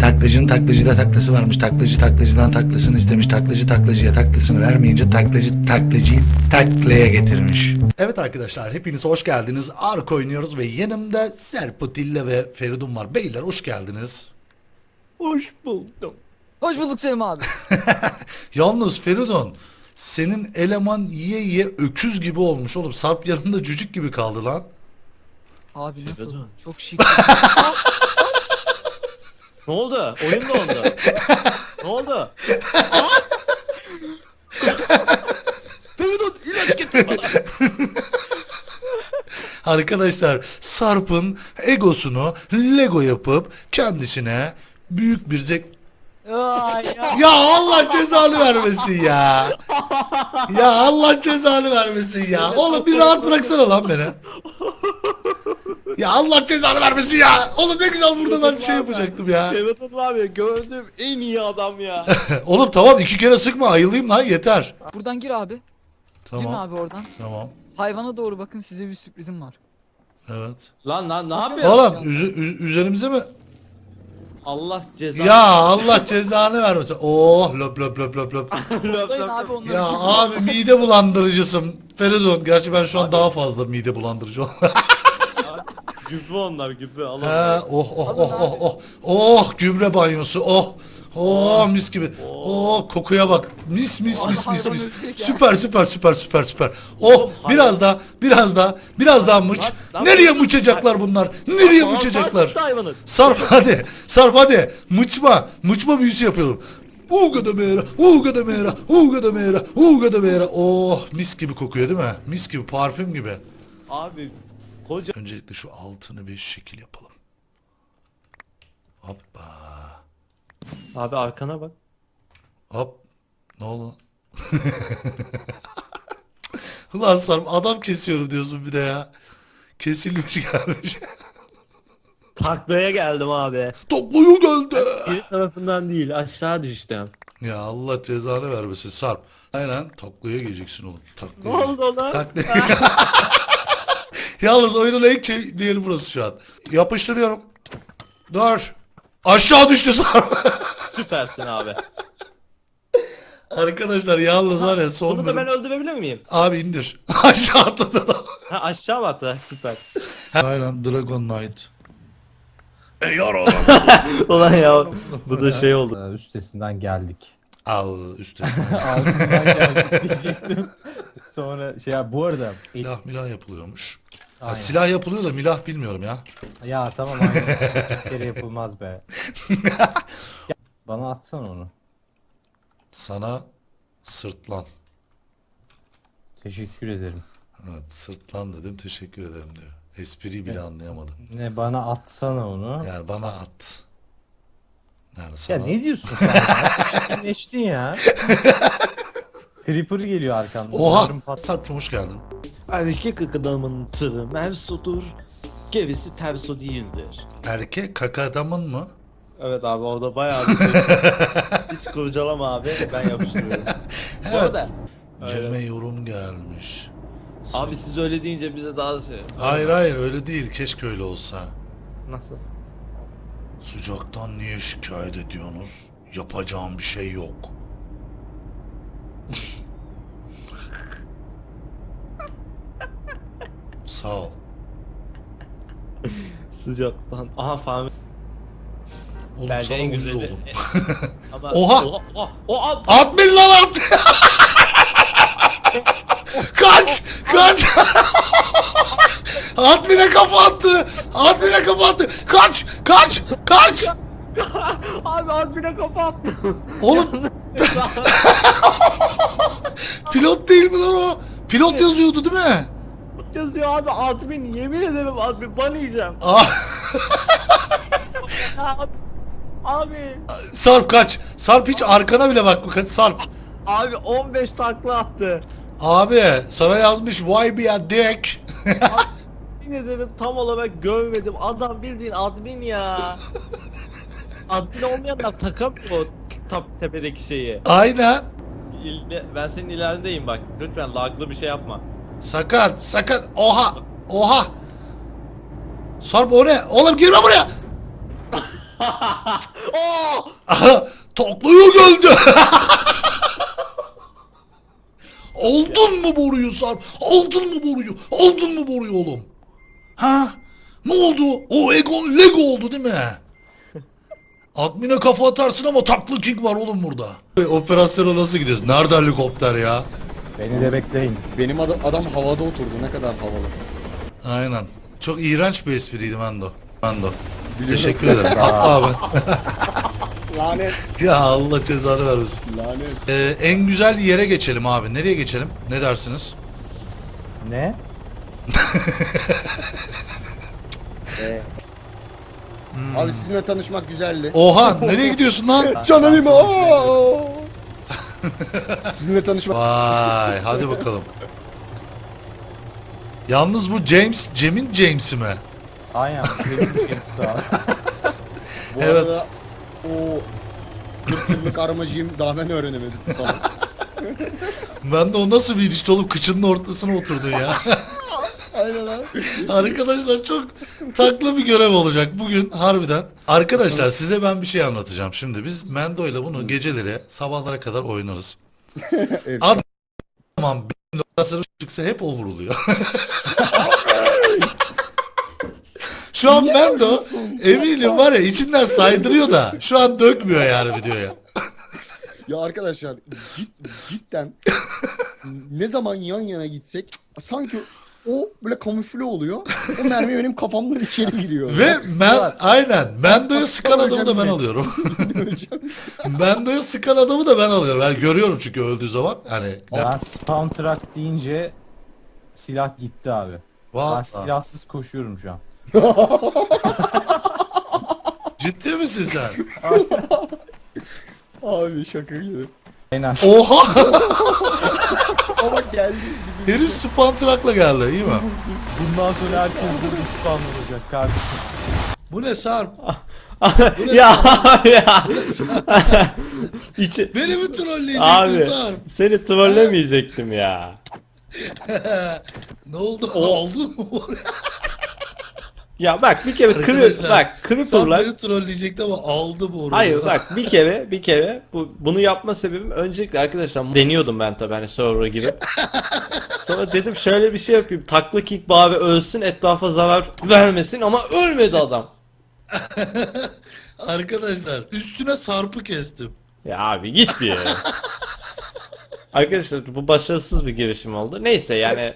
Taklacının taklacıda taklası varmış. Taklacı taklacıdan taklasını istemiş. Taklacı taklacıya taklasını vermeyince taklacı taklacıyı taklaya getirmiş. Evet arkadaşlar hepiniz hoş geldiniz. Ark oynuyoruz ve yanımda Serputilla ve Feridun var. Beyler hoş geldiniz. Hoş buldum. Hoş bulduk Selim abi. Yalnız Feridun senin eleman yiye yiye öküz gibi olmuş oğlum. Sarp yanında cücük gibi kaldı lan. Abi nasıl? Feridun. Çok şık. Ne oldu? Oyun ne oldu? ne oldu? Feridun ilaç getir bana. Arkadaşlar Sarp'ın egosunu Lego yapıp kendisine büyük bir zek... Ay ya. Ya Allah cezanı vermesin ya. Ya Allah cezanı vermesin ya. Oğlum bir rahat bıraksana lan beni. Ya Allah cezanı vermesin ya. Oğlum ne güzel burada ben şey yapacaktım ya. Feridun abi gördüğüm en iyi adam ya. Oğlum tamam iki kere sıkma ayılayım lan yeter. Buradan gir abi. Tamam abi oradan. tamam. Hayvana doğru bakın size bir sürprizim var. Evet. lan lan ne yapıyorsun? Oğlum üzü- üz- üzerimize mi? Allah cezanı. Ya Allah cezanı vermesin. Oh löp löp löp löp löp. Löp, Toplayın löp, abi löp. onları. Ya abi mide bulandırıcısın. Feridun. Gerçi ben şu an daha fazla mide bulandırıcı oldum. Gübre onlar gübre. Allah He, Allah. oh oh oh oh oh. Oh gübre banyosu. Oh. Oh mis gibi. Oh kokuya bak. Mis mis mis mis mis. Süper süper süper süper süper. Oh biraz daha biraz daha biraz daha mıç. Nereye mıçacaklar bunlar? Nereye mıçacaklar? hayvanın. Sarp hadi. Sarp hadi. Mıçma. Mıçma büyüsü yapalım. Uga da mera, uga da mera, uga da mera, uga da mera. Oh mis gibi kokuyor değil mi? Mis gibi parfüm gibi. Abi koca Öncelikle şu altını bir şekil yapalım. Hoppa. Abi arkana bak. Hop. Ne oldu? Ulan Sarp adam kesiyorum diyorsun bir de ya. Kesilmiş gelmiş. Taklaya geldim abi. Topluyu geldi. Bir tarafından değil aşağı düştüm. Ya Allah cezanı vermesin Sarp. Aynen taklaya geleceksin oğlum. Ne Taklaya. oldu lan? Taklaya. Yalnız oyunun en keyifli yeri burası şu an. Yapıştırıyorum. Dur. Aşağı düştü Sarp. Süpersin abi. Arkadaşlar yalnız var ya son Bunu da ben bölüm- öldürebilir miyim? Abi indir. Aşağı atladı adam. Ha aşağı mı attı? Süper. Aynen Dragon Knight. E yar oğlum. Ulan ya bu da şey oldu. Ee, Üstesinden geldik. Al üstte. Altından geldik diyecektim. Sonra şey ya bu arada Silah milah yapılıyormuş. Ha, Aynen. silah yapılıyor da milah bilmiyorum ya. ya tamam bir kere yapılmaz be. Ya, Bana atsana onu. Sana sırtlan. Teşekkür ederim. Evet sırtlan dedim teşekkür ederim diyor. Espriyi bile anlayamadım. Ne bana atsana onu. Yani bana at. Yani Ya sana... ne diyorsun sen? ya? Geçtin ya. Creeper geliyor arkamdan. Oha! Umarım pat- Sarp'cum hoş geldin. Erkek adamın tığı mevsudur. Gerisi terso değildir. Erkek kaka adamın mı? Evet abi orada bayağı bir Hiç kurcalama abi ben yapıştırıyorum. Bu arada Cem'e öyle. yorum gelmiş. Abi siz öyle deyince bize daha şey. Hayır hayır öyle değil. Keşke öyle olsa. Nasıl? Sıcaktan niye şikayet ediyorsunuz? Yapacağım bir şey yok. Sağ ol. Sıcaktan. Aha Fahmi. Oğlum Bence sana en uyuz güzeli. oldum. Ama Oha! Oha! Oha! Oha! At bin lan at! kaç! Kaç! at bine kafa attı! At bine kafa attı! Kaç! Kaç! Kaç! Abi Alpine kafa attı. Oğlum pilot değil mi lan o? Pilot yazıyordu değil mi? Yazıyor abi admin yemin ederim admin ban yiyeceğim. Aa, Abi, abi, Sarp kaç. Sarp hiç arkana bile bakma. Kaç Sarp. abi 15 takla attı. Abi sana yazmış why be a dick. Yemin ederim tam olarak görmedim. Adam bildiğin admin ya. admin olmayanlar takamıyor o tap tepedeki şeyi. Aynen. İl- Ben senin ilerideyim bak. Lütfen laglı bir şey yapma. Sakat sakat. Oha. Oha. Sarp o ne? Oğlum girme buraya. Aha taklaya geldi. Aldın mı boruyu Sarp? Aldın mı boruyu? Aldın mı boruyu oğlum? Ha? Ne oldu? O Egon Lego oldu değil mi? Admine kafa atarsın ama taklı king var oğlum burada. Operasyona nasıl gidiyorsun? Nerede helikopter ya? Beni de bekleyin. Benim adam, adam havada oturdu ne kadar havalı. Aynen. Çok iğrenç bir espriydi Mando. Mando. Teşekkür ederim. Hatta abi. Lanet. ya Allah cezanı vermesin. Lanet. Ee, en güzel yere geçelim abi. Nereye geçelim? Ne dersiniz? Ne? Abi sizinle tanışmak güzeldi. Oha nereye gidiyorsun lan? Cananım Sizinle tanışmak Vay hadi bakalım. Yalnız bu James, Cem'in James'i mi? Aynen. Benim şeyim sağ. bu Evet. arada o 40 yıllık armacıyım daha ben öğrenemedim falan. Ben de o nasıl bir ilişki olup kıçının ortasına oturdun ya. Aynen abi. Arkadaşlar çok taklı bir görev olacak bugün harbiden. Arkadaşlar size ben bir şey anlatacağım şimdi. Biz Mendo ile bunu geceleri sabahlara kadar oynarız. Evet. Abi tamam bir orası çıksa hep o vuruluyor. Şu an Mendo eminim var ya içinden saydırıyor da şu an dökmüyor yani videoya. Ya arkadaşlar cid- cidden ne zaman yan yana gitsek sanki o böyle kamufle oluyor. O mermi benim kafamdan içeri giriyor. Ve Bak, ben var. aynen Mendo'ya sıkan adamı da ben alıyorum. Mendo'ya sıkan adamı da ben alıyorum. Ben görüyorum çünkü öldüğü zaman. Hani Ben soundtrack deyince silah gitti abi. Ben Vay, silahsız koşuyorum şu an. ciddi misin sen? Abi şaka gibi. Aynen. Oha! Ama geldi Herif spantrakla geldi iyi mi? Bundan sonra herkes burada spam olacak kardeşim. Bu ne Sarp? ya ya. İçi... Beni mi trolleyecektin Abi Sarp? seni trollemeyecektim ya. ne oldu? Oldu mu? Ya bak bir kere kırı Arkadaşlar, bak creeper'lar beni trolleyecekti ama aldı bu orayı. Hayır bak bir kere bir kere bu bunu yapma sebebim öncelikle arkadaşlar deniyordum ben tabii hani server gibi. Sonra dedim şöyle bir şey yapayım. Takla kick bari ölsün etrafa zarar vermesin ama ölmedi adam. Arkadaşlar üstüne Sarp'ı kestim. Ya abi git ya. Arkadaşlar bu başarısız bir girişim oldu. Neyse yani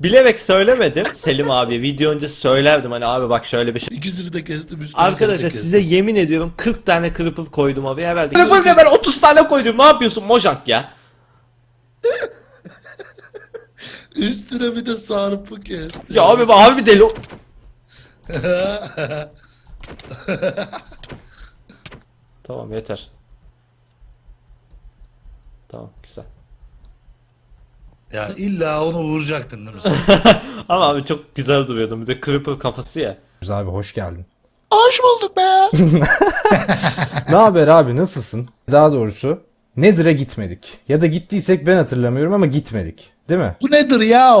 Bilerek söylemedim Selim abi video önce söylerdim hani abi bak şöyle bir şey. İkisini de kestim üstüne Arkadaşlar size yemin ediyorum 40 tane creeper koydum abi herhalde. Ne ben 30 tane koydum ne yapıyorsun Mojang ya? Üstüne bir de Sarp'ı kestim. Ya abi bak abi bir deli. Tamam yeter. Tamam güzel. Ya illa onu vuracaktın değil mi? Ama abi çok güzel duruyordum bir de creeper kafası ya. Güzel abi hoş geldin. Hoş bulduk be. ne haber abi nasılsın? Daha doğrusu Nether'a gitmedik. Ya da gittiysek ben hatırlamıyorum ama gitmedik. Değil mi? Bu nedir ya?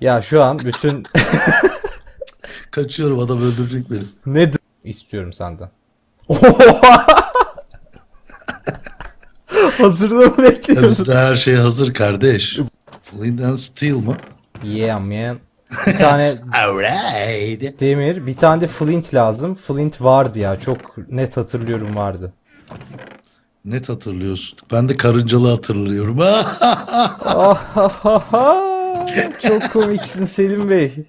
Ya şu an bütün Kaçıyorum adam öldürecek beni. Nether istiyorum senden. Hazırda mı Ya bekliyorsun? bizde her şey hazır kardeş. Flint and Steel mı? Yeah man. Bir tane Alright. demir, bir tane de flint lazım. Flint vardı ya. Çok net hatırlıyorum vardı. Net hatırlıyorsun. Ben de karıncalı hatırlıyorum. Çok komiksin Selim Bey.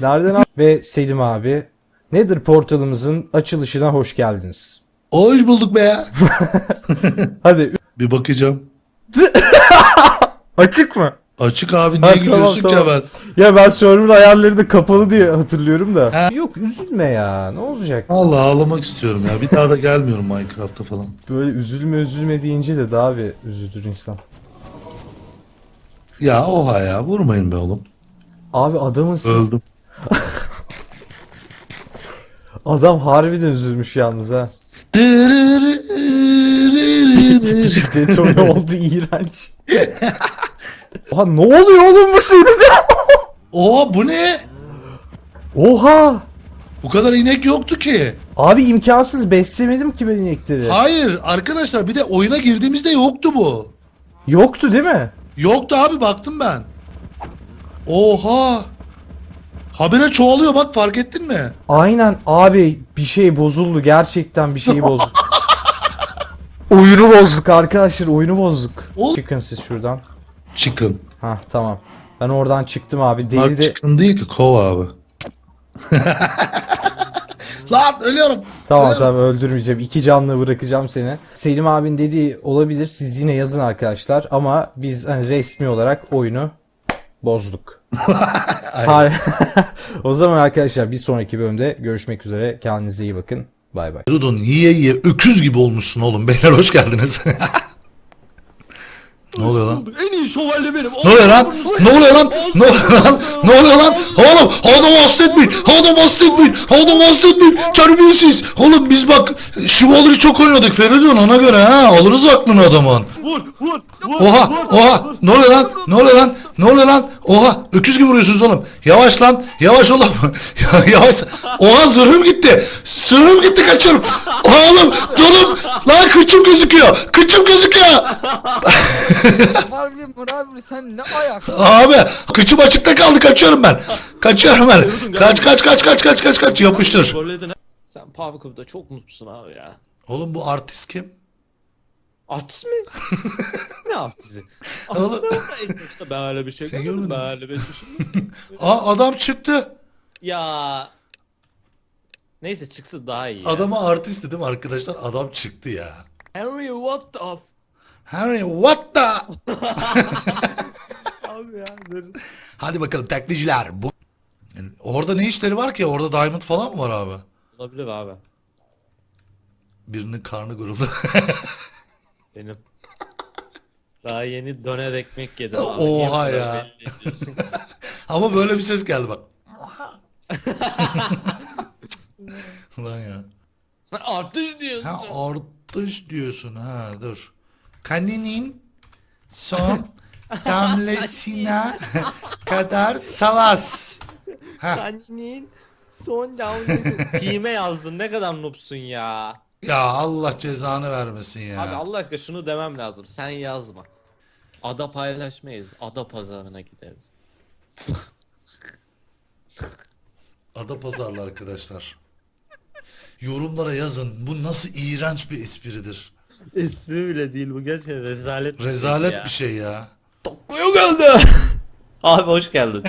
Nereden al- Ve Selim abi Nether portalımızın açılışına hoş geldiniz. Hoş bulduk be. Hadi Bir bakacağım. açık mı? Açık abi niye Ha, gülüyorsun tamam, ki tamam. hemen? Ya ben server ayarları da kapalı diye hatırlıyorum da. Ha. Yok üzülme ya. Ne olacak? Allah ağlamak istiyorum ya. Bir daha da gelmiyorum Minecraft'a falan. Böyle üzülme üzülme deyince de daha bir üzülür insan. Ya oha ya vurmayın be oğlum. Abi adamın siz... Öldüm. Adam harbiden üzülmüş yalnız ha. Detone oldu iğrenç. Oha ne oluyor oğlum bu seride? Oha bu ne? Oha! Bu kadar inek yoktu ki. Abi imkansız beslemedim ki ben inekleri. Hayır arkadaşlar bir de oyuna girdiğimizde yoktu bu. Yoktu değil mi? Yoktu abi baktım ben. Oha. Habire çoğalıyor bak fark ettin mi? Aynen abi bir şey bozuldu gerçekten bir şey bozdu. oyunu bozduk arkadaşlar oyunu bozduk. Ol- Çıkın siz şuradan. Çıkın. Hah tamam. Ben oradan çıktım abi. Deli Bak de... çıkın değil ki kov abi. Lan ölüyorum. Tamam ölüyorum. tamam öldürmeyeceğim. İki canlı bırakacağım seni. Selim abin dediği olabilir. Siz yine yazın arkadaşlar. Ama biz hani resmi olarak oyunu bozduk. O zaman arkadaşlar bir sonraki bölümde görüşmek üzere. Kendinize iyi bakın. Bay bay. Rudon yiye yiye öküz gibi olmuşsun oğlum. Beyler hoş geldiniz. ne oluyor lan? En iyi şövalye benim. Ne oluyor lan? Ne oluyor lan? Ne oluyor lan? Ne oluyor lan? Oğlum adam hasta etmeyin. Adam hasta etmeyin. Adam hasta etmeyin. Terbiyesiz. Oğlum biz bak Chivalry çok oynadık Feridun ona göre ha. Alırız aklını adamın. Vur vur. Oha vur, oha vur. ne oluyor lan? Ne oluyor lan? Ne oluyor lan? Oha öküz gibi vuruyorsunuz oğlum. Yavaş lan. Yavaş oğlum. Ya- yavaş. Oha zırhım gitti. Zırhım gitti kaçıyorum. Oğlum oğlum. Lan kıçım gözüküyor. Kıçım gözüküyor. Harbi Murat sen ne ayak? Abi kıçım açıkta kaldı kaçıyorum ben. Kaçıyorum ben. Kaç kaç kaç kaç kaç kaç kaç yapıştır. Sen Pavkov'da çok mutlusun abi ya. Oğlum bu artist kim? Artist mi? ne artisti? Oğlum- Artist ne var? Başta ben öyle bir şey Sen görmedim. görmedin Ben öyle bir şey düşünmedim. Aa adam çıktı. ya. Neyse çıksın daha iyi ya. Adama artist dedim arkadaşlar adam çıktı ya. Henry what the f... Harry what the? Abi ya dur. Hadi bakalım taklitçiler. Bu... Orada ne işleri var ki? Orada diamond falan mı var abi? Olabilir abi. Birinin karnı guruldu. Benim. Daha yeni döner ekmek yedim abi. Oha kadar ya. belli ediyorsun? Ama böyle bir ses geldi bak. Ulan ya. Artış diyorsun. Ha artış diyorsun ha dur. Kaninin son damlasına kadar savaş. Ha. Son down'u Kime yazdın ne kadar noobsun ya. Ya Allah cezanı vermesin ya. Abi Allah aşkına şunu demem lazım. Sen yazma. Ada paylaşmayız. Ada pazarına gideriz. Ada pazarlı arkadaşlar. Yorumlara yazın. Bu nasıl iğrenç bir espridir. İsmi bile değil bu gerçekten rezalet. Rezalet şey ya. bir şey ya. Dokuya geldi. Abi hoş geldin.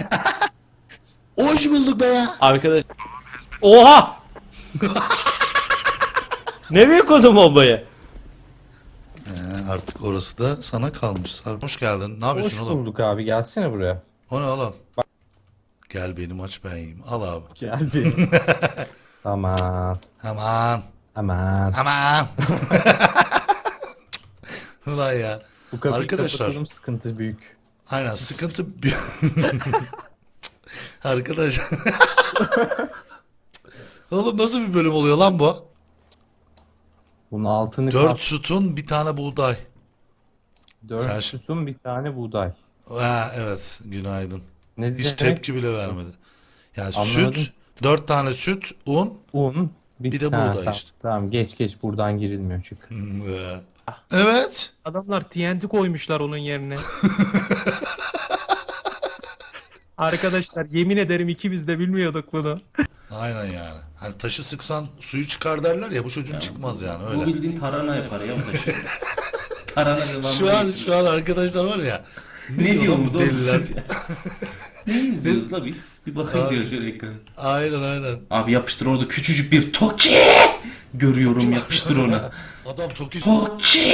Hoş bulduk be ya. Arkadaş. Oha! Nereye koydun bombayı? Ee, artık orası da sana kalmış. Sarp. Hoş geldin. Ne Hoş yapıyorsun oğlum? bulduk abi gelsene buraya. O ne oğlum? Gel benim aç ben yiyeyim. Al abi. Gel benim. Aman. Aman. Aman. Aman. Ulan ya. Bu kapıyı Arkadaşlar. kapatalım sıkıntı büyük. Aynen sıkıntı bir... Arkadaş. Oğlum nasıl bir bölüm oluyor lan bu? Bunun altını Dört kap. sütun bir tane buğday. Dört Sen- sütun bir tane buğday. Ha evet günaydın. Ne Hiç demek? tepki bile vermedi. Yani Anlamadım. süt, dört tane süt, un. Un. Bir, Bir de tane. buğday işte. Tamam geç geç buradan girilmiyor çık. Evet. Adamlar TNT koymuşlar onun yerine. Arkadaşlar yemin ederim ikimiz de bilmiyorduk bunu. Aynen yani. Hani taşı sıksan suyu çıkar derler ya bu çocuğun çıkmaz yani Bu öyle. bildiğin tarhana yapar ya bu şey. tarhana. Şu an şu an arkadaşlar var ya. ne diyor lan diyorsunuz bu oğlum deliler? siz ya? ne izliyoruz la biz? Bir bakayım Abi. diyor şöyle ekran. Aynen aynen. Abi yapıştır orada küçücük bir Toki. Görüyorum yapıştır ona. Adam Toki. Toki.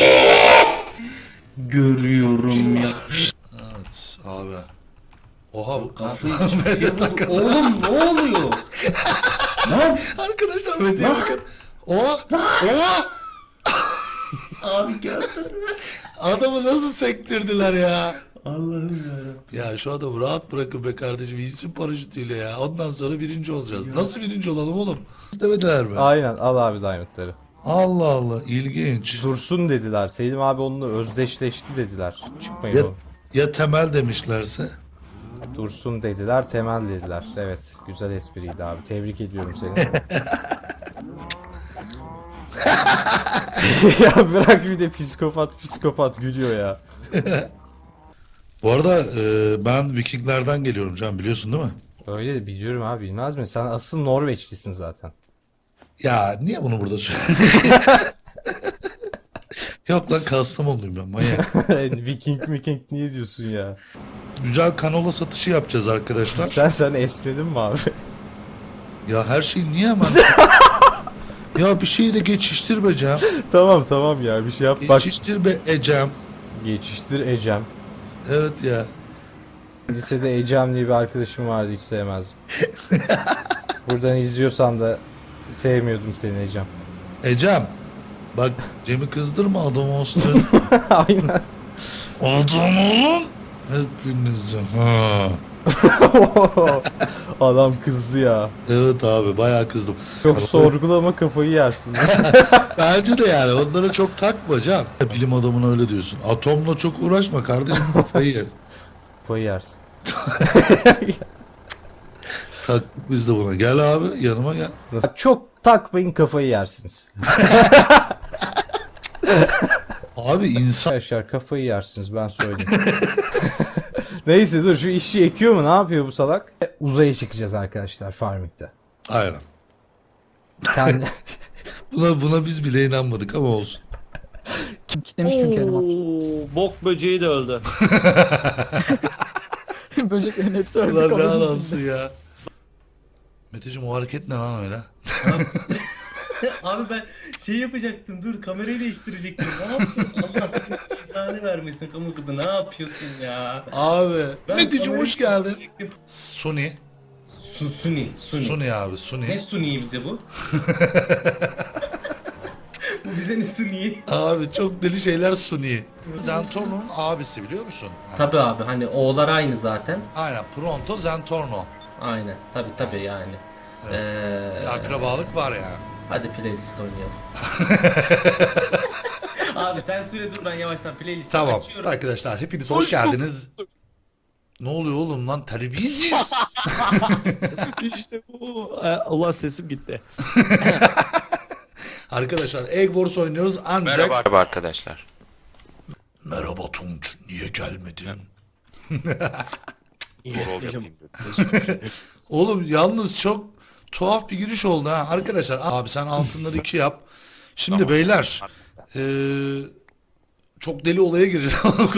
Görüyorum yapıştır. Evet abi. Oha bu Kafayı vurdu. takıldı. Oğlum ne oluyor? Lan Arkadaşlar medyaya bakın. Oha! Oha! abi gördün mü? Adamı nasıl sektirdiler ya? Allah'ım ya. Ya şu adamı rahat bırakın be kardeşim. İnsin paraşütüyle ya. Ondan sonra birinci olacağız. Nasıl birinci olalım oğlum? İstemediler mi? Aynen al abi diamondları. Allah Allah ilginç. Dursun dediler. Selim abi onunla özdeşleşti dediler. Çıkmayın Ya, oğlum. ya temel demişlerse? Dursun dediler, Temel dediler. Evet, güzel espriydi abi. Tebrik ediyorum seni. ya bırak bir de psikopat psikopat gülüyor ya. Bu arada e, ben Vikinglerden geliyorum Can biliyorsun değil mi? Öyle de biliyorum abi bilmez mi? Sen asıl Norveçlisin zaten. Ya niye bunu burada söylüyorsun? Yok lan Kastamonluyum ben manyak. Viking Viking niye diyorsun ya? Güzel kanola satışı yapacağız arkadaşlar. Sen sen esnedin mi abi? Ya her şeyi niye hemen... ya bir şeyi de geçiştir be Cem. tamam tamam ya bir şey yap. Bak Geçiştir be Ecem. geçiştir Ecem. Evet ya. Lisede Ecem diye bir arkadaşım vardı hiç sevmezdim. Buradan izliyorsan da sevmiyordum seni Ecem. Ecem. Bak Cem'i kızdırma adam olsun. Aynen. adam olun. Hepinizi. Ha. Adam kızdı ya. Evet abi bayağı kızdım. Yok sorgulama kafayı yersin. Bence de yani onlara çok takma Cem. Bilim adamına öyle diyorsun. Atomla çok uğraşma kardeşim kafayı yer. kafayı yersin. Tak biz de buna. Gel abi yanıma gel. Çok takmayın kafayı yersiniz. Abi insan Arkadaşlar kafayı yersiniz ben söyleyeyim. Neyse dur şu işi ekiyor mu ne yapıyor bu salak? Uzaya çıkacağız arkadaşlar farming'de. Aynen. Kendi... Buna, buna biz bile inanmadık ama olsun. Kitlemiş çünkü. Oo, Bok böceği de öldü. Böceklerin hepsi öldü Ulan ne kafasının adamsın içinde. ya. Meteciğim o hareket ne lan öyle? Abi ben şey yapacaktım dur kamerayı değiştirecektim. Ne yapıyorsun? Allah senin cezanı vermesin kamu kızı ne yapıyorsun ya? Abi. Ben kamerayı hoş geldin. değiştirecektim. Suni. Su, suni, suni. Suni abi Ne Suni. suni bize bu? bu bize ne suni? Abi çok deli şeyler Suni. Zentorno'nun abisi biliyor musun? Yani, Tabi abi hani oğullar aynı zaten. Aynen Pronto Zentorno. Aynen tabi tabi yani. Ee, Bir akrabalık var yani. Hadi playlist oynayalım. abi sen söyle dur ben yavaştan playlist Tamam açıyorum. arkadaşlar hepiniz hoş geldiniz. Ne oluyor oğlum lan terbiyesiz. işte bu. Allah sesim gitti. arkadaşlar Egg Wars oynuyoruz ancak... Merhaba arkadaşlar. Merhaba Tunç niye gelmedin? Dedim. Oğlum yalnız çok tuhaf bir giriş oldu ha. Arkadaşlar abi sen altınları iki yap. Şimdi Tamam. beyler eee, çok deli olaya gireceğim.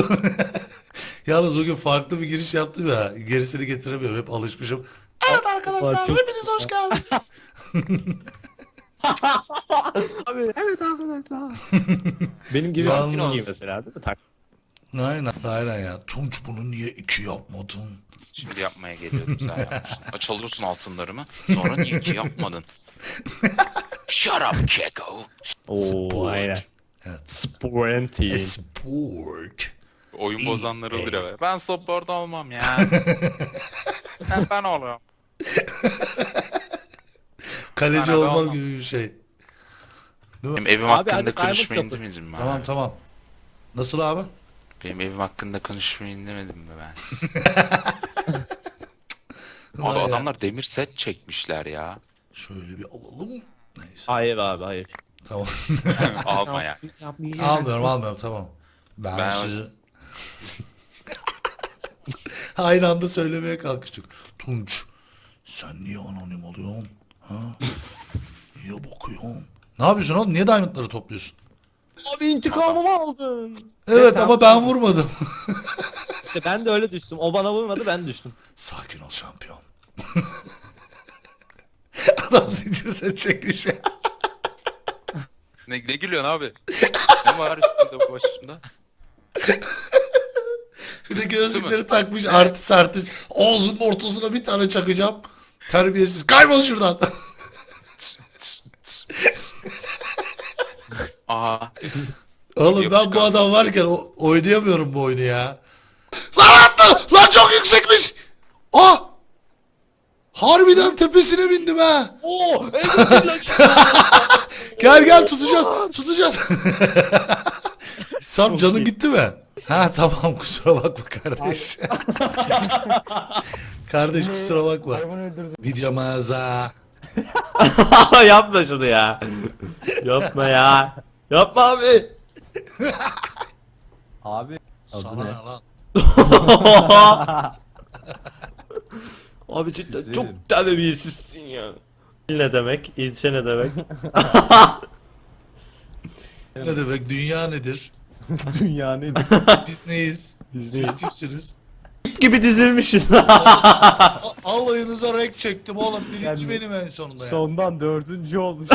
yalnız bugün farklı bir giriş yaptım ya. Gerisini getiremiyorum. Hep alışmışım. Evet arkadaşlar hepiniz hoş geldiniz. Benim girişim Yalnız- iyi mesela değil mi? Tak. Aynen, aynen ya. Tunç bunu niye iki yapmadın? Şimdi yapmaya geliyordum sen yapmıştın. Çalıyorsun altınlarımı. Sonra niye ki yapmadın? Shut up Keko. Oo Sport. aynen. Evet. Sporenti. Sport. Oyun bozanları olur ya. Ben support olmam ya. ben, ben oluyorum. Kaleci Bana da olmam olmam. gibi bir şey. Benim evim Abi hakkında hadi Diamond konuşmayın demedim mi? Tamam abi? tamam. Nasıl abi? Benim evim hakkında konuşmayın demedim mi ben? Vay Abi ya. adamlar demir set çekmişler ya. Şöyle bir alalım. Neyse. Hayır abi hayır. Tamam. Alma ya. almıyorum almıyorum tamam. Ben, Ben- sizi... Aynı anda söylemeye kalkıştık. Tunç sen niye anonim oluyorsun? Ha? niye bakıyorsun? Ne yapıyorsun oğlum? Niye diamondları topluyorsun? Abi intikamımı aldın. Evet ama ben vurmadım. İşte ben de öyle düştüm. O bana vurmadı ben düştüm. Sakin ol şampiyon. Adam zincir set çekmiş ya. Ne, ne gülüyorsun abi? ne var üstünde bu başında? Bir de gözlükleri takmış artist artist. Ağzının ortasına bir tane çakacağım. Terbiyesiz. Kaybol şuradan. Aa. Oğlum ben bu adam varken o- oynayamıyorum bu oyunu ya. Lan attı! Lan çok yüksekmiş! Ah! Harbiden tepesine bindim ha. Oo! Gel gel tutacağız. Tutacağız. Sam canın gitti mi? Ha tamam kusura bakma kardeş. kardeş kusura bakma. Videomuza Yapma şunu ya. Yapma ya. Yapma abi. Abi adı sana ne? ne lan? Abi cidden Güzelim. çok terbiyesizsin ya. İl ne demek? İlçe ne demek? Ne demek dünya nedir? Dünyanın Biz neyiz? Biz Siz kimsiniz? Gibi dizilmişiz. A- Alayınıza renk çektim oğlum. Birinci Yani- benim en sonunda ya. sondan dördüncü olmuş.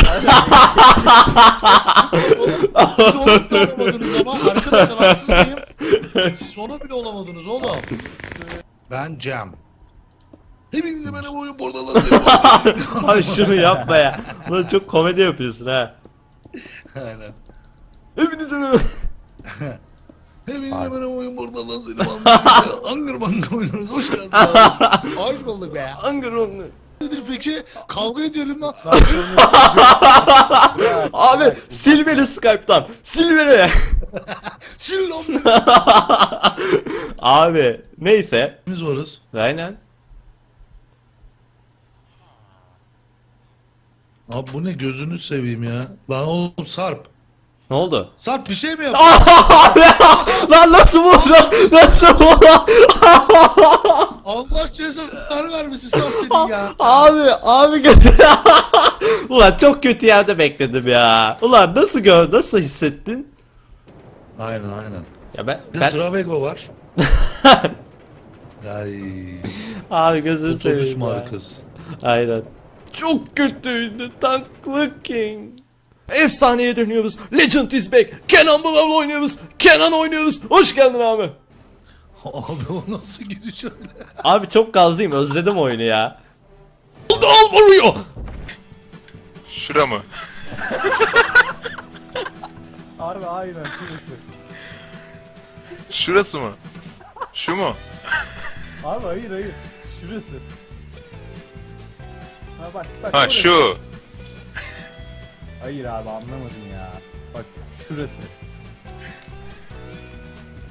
Oğlum, Sonu bile olamadınız ama arkadaşlar haksız mıyım? Sonu bile olamadınız oğlum. Ben Cem. Hepinize benim oyun portalı Abi şunu yapma ya. Ulan çok komedi yapıyorsun ha. Aynen. Hepinize? Hepinize benim oyun portalı senin Angır banka oynuyoruz. Hoş geldin abi. Hoş bulduk be. Angır onu. Nedir peki? Kavga edelim lan. Abi sil beni Skype'tan. Sil beni. Sil lan. Abi neyse. Biz varız. Aynen. Abi bu ne gözünü seveyim ya. Lan oğlum Sarp. Ne oldu? Sarp bir şey mi yaptın? Lan nasıl vurdu? Nasıl vurdu? Allah cezanı vermesin Sarp senin ya. Abi abi kötü. Ulan çok kötü yerde bekledim ya. Ulan nasıl gör nasıl hissettin? Aynen aynen. Ya ben Bir de ben Travego var. Ay. abi gözünü Otobüs seveyim ya. markası. Aynen. Çok kötüydü Tanklı King. Efsaneye dönüyoruz. Legend is back. Kenan Bulav'la oynuyoruz. Kenan oynuyoruz. Hoş geldin abi. Abi o nasıl gidiş öyle? Abi çok gazlıyım. Özledim oyunu ya. Oldu al vuruyor. Şura mı? Harbi aynen şurası. Şurası mı? Şu mu? Abi hayır hayır. Şurası. Ha bak bak. Ha orası. şu. Hayır abi anlamadın ya. Bak şurası.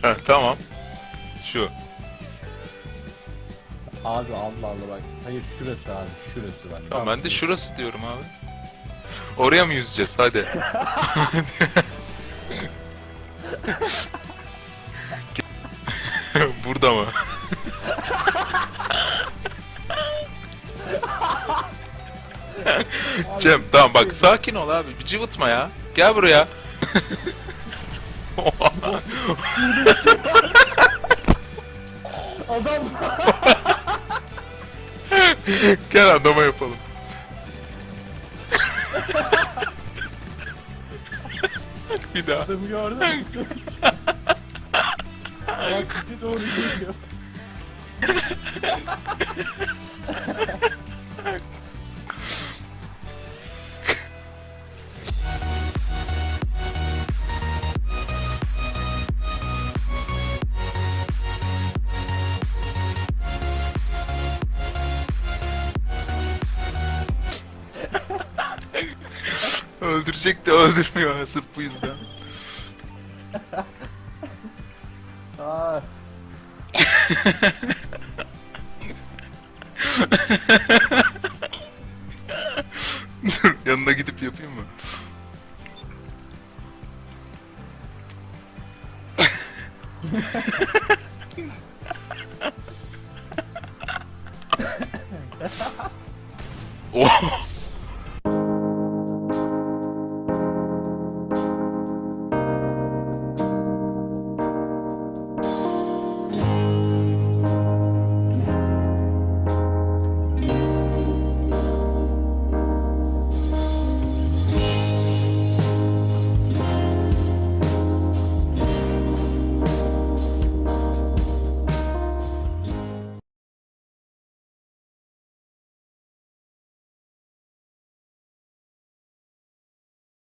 Ha tamam. Şu. Abi Allah Allah bak. Hayır şurası abi şurası bak. Tamam ben de şurası diyorum abi. Oraya mı yüzeceğiz hadi. Burada mı? Cem tamam bak sakin ol abi bir cıvıtma ya. Gel buraya. Adam Gel adama yapalım. bir daha. adamı gördün mü? Bak bize doğru geliyor. Öldürecek de öldürmüyor sırf bu yüzden. Aa, Dur yanına gidip yapayım mı? oh.